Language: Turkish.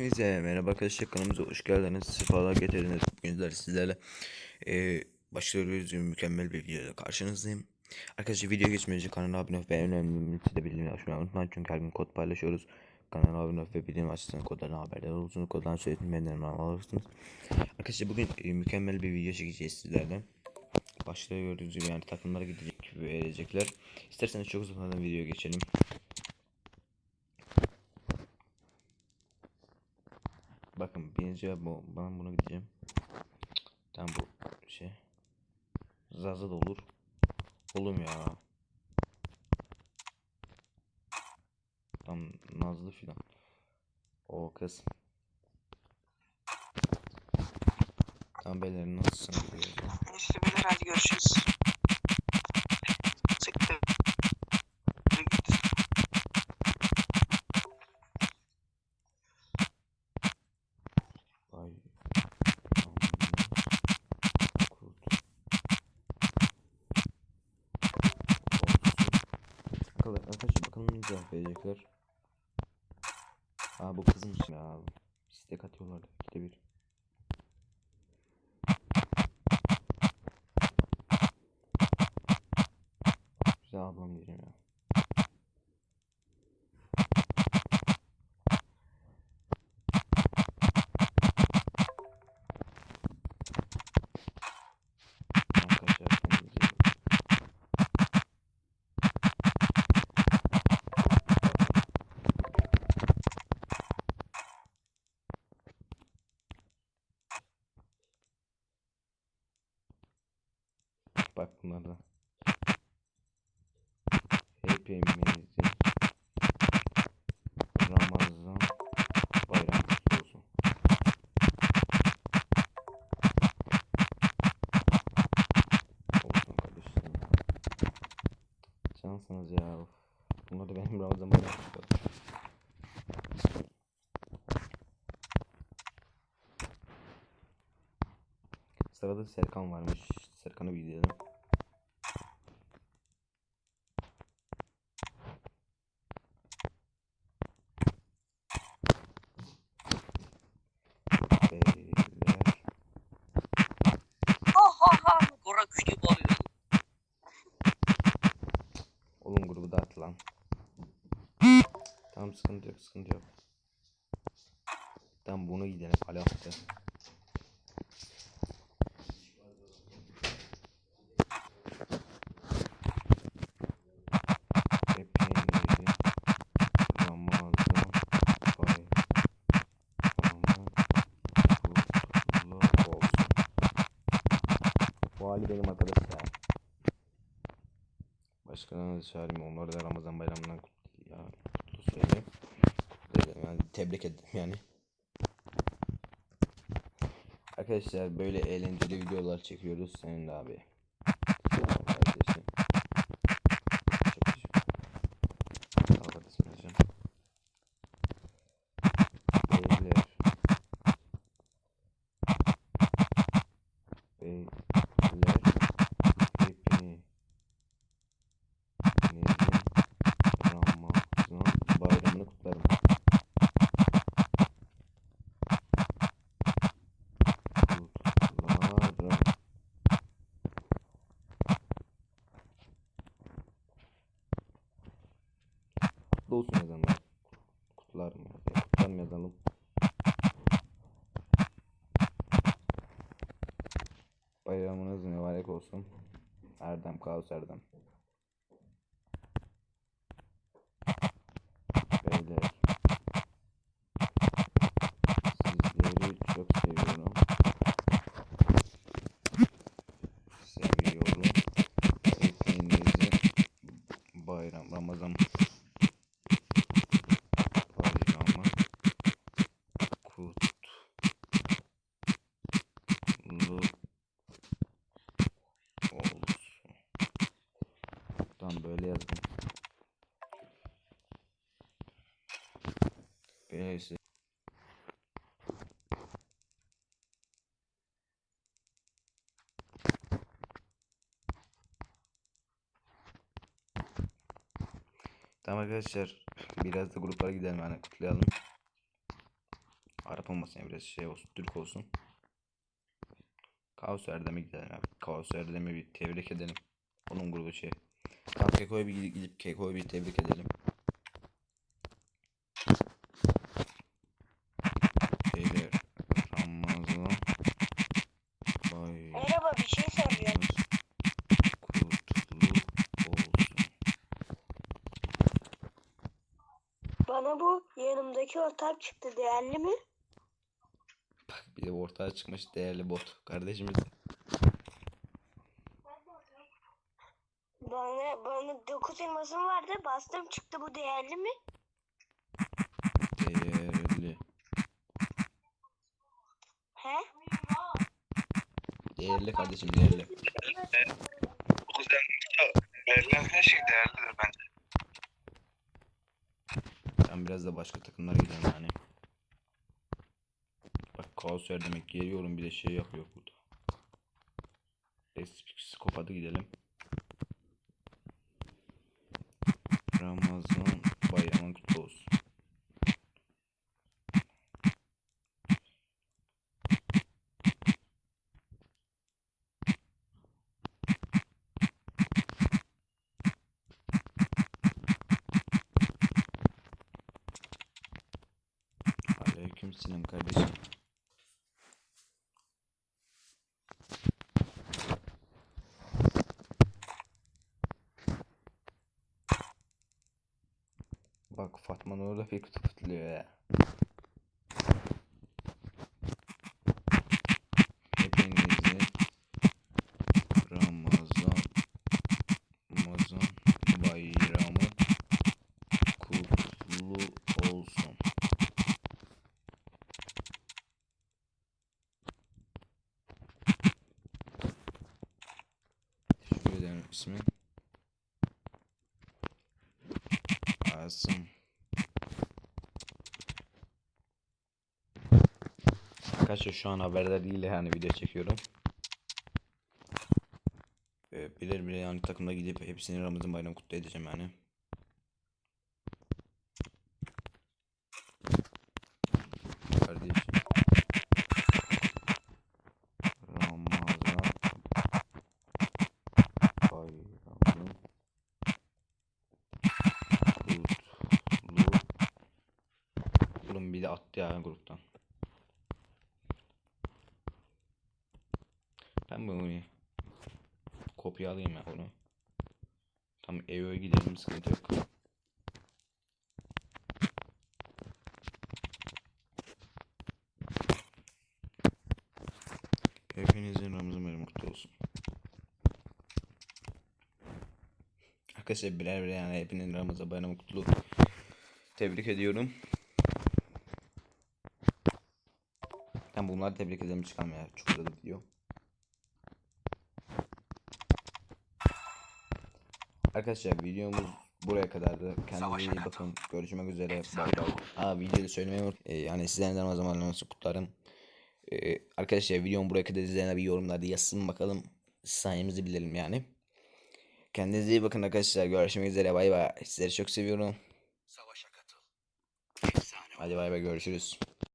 Hepinize merhaba arkadaşlar kanalımıza hoş geldiniz. Sefalar getirdiniz. Bugün sizlerle e, başlıyoruz. Mükemmel bir videoda karşınızdayım. Arkadaşlar video geçmeden önce kanala abone olup ve en de bildirim açmayı unutmayın. Çünkü her gün kod paylaşıyoruz. Kanala abone olup ve bildirim açtığınız kodlardan haberdar olursunuz. Koddan söyledim benden alırsınız. Arkadaşlar bugün e, mükemmel bir video çekeceğiz sizlerle. Başlıyoruz yani takımlara gidecek verecekler. İsterseniz çok uzatmadan video geçelim. Birinci bu ben buna gideceğim. Tam bu şey. Zaza da olur. Oğlum ya. Tam Nazlı filan. O kız. Tam beyler nasılsın? Neyse beyler hadi görüşürüz. Arkadaşlar bakalım ne cevap verecekler. Aa bu kızmış ya. İstek atıyorlar ikide bir. Güzel ablam diyeceğim Bak bunlar da. Hepimizin Ramazan bayramı olsun. Olsun kardeşim. Cansınız ya. Bunlar da benim Ramazan bayramı. Sırada Serkan varmış. Serkan'ı bir izleyelim. Tamam sıkıntı yok sıkıntı yok. Tamam bunu gidelim. Bu hali benim arkadaş ya. Başkalarını da çağırayım onları da Ramazan bayramından kutlu söyleyeyim. Yani tebrik ederim yani. Arkadaşlar böyle eğlenceli videolar çekiyoruz senin abi. Sağ ol kardeşim. Çok teşekkür Sağ ol kardeşim hocam. Beyler. Beyler. Hepiniz. Hepinizin Ramazan bayramını kutlarım. Kutlarım. Kutlu olsun yazanlar. Kutlarım. ya. Kutlarım yazalım. Bayramınız mübarek olsun. Erdem Kaos Erdem. Beyler. Sizleri çok seviyorum. Seviyorum. Hepinizi bayram Ramazan bayramı kutlu olsun. Tam böyle yazdım. Neyse. Tamam arkadaşlar biraz da gruplara gidelim yani kutlayalım. Arap olmasın biraz şey olsun. Türk olsun. Kaos Erdem'e gidelim abi. Kaos Erdem'i bir tebrik edelim. Onun grubu şey. Tamam Keko'ya bir gidip, gidip Keko'yu bir tebrik edelim. Beyler Ramazan Bayramınız Merhaba bir şey soracağım. kutlu olsun. Bana bu yanımdaki ortak çıktı değerli mi? Bak bir de ortaya çıkmış değerli bot kardeşimiz. Bana, bana 9 elmasım vardı bastım çıktı bu değerli mi? Değerli. He? Değerli kardeşim değerli. Verilen her şey değerlidir bence. Ben biraz da başka takımlara gidelim yani. Bak kaos demek geliyorum bir de şey yapıyor burada. Psikopada gidelim. Ramazan bayramın kutlu olsun. Bak Fatma Nur da pek ya. Ramazan bayramı kutlu olsun. Ederim ismi. Asım. Arkadaşlar şu an haberler değil yani video çekiyorum. Ee, bilir bile yani takımda gidip hepsini Ramazan bayramı kutlu edeceğim yani. Kardeşim. Bir de attı ya gruptan. Ben bunu kopya alayım ya bunu. Tam eve gidelim sıkıntı yok. Hepinizin Ramazan bayramı kutlu olsun. Arkadaşlar birer birer yani hepinizin Ramazan bayramı kutlu. Tebrik ediyorum. Ben bunları tebrik ederim çıkalım ya. Çok uzadı video. Arkadaşlar videomuz buraya kadardı. Kendinize iyi bakın. Görüşmek üzere. Bay bay. Aa videoyu söylemeyi unut. Ee, yani sizlerden o zaman nasıl kutlarım. Ee, arkadaşlar videomu buraya kadar izleyenler bir yorumlarda yazsın bakalım. Sayemizi bilelim yani. Kendinize iyi bakın arkadaşlar. Görüşmek üzere. Bay bay. Sizleri çok seviyorum. Savaşa katıl. Hadi bay bay görüşürüz.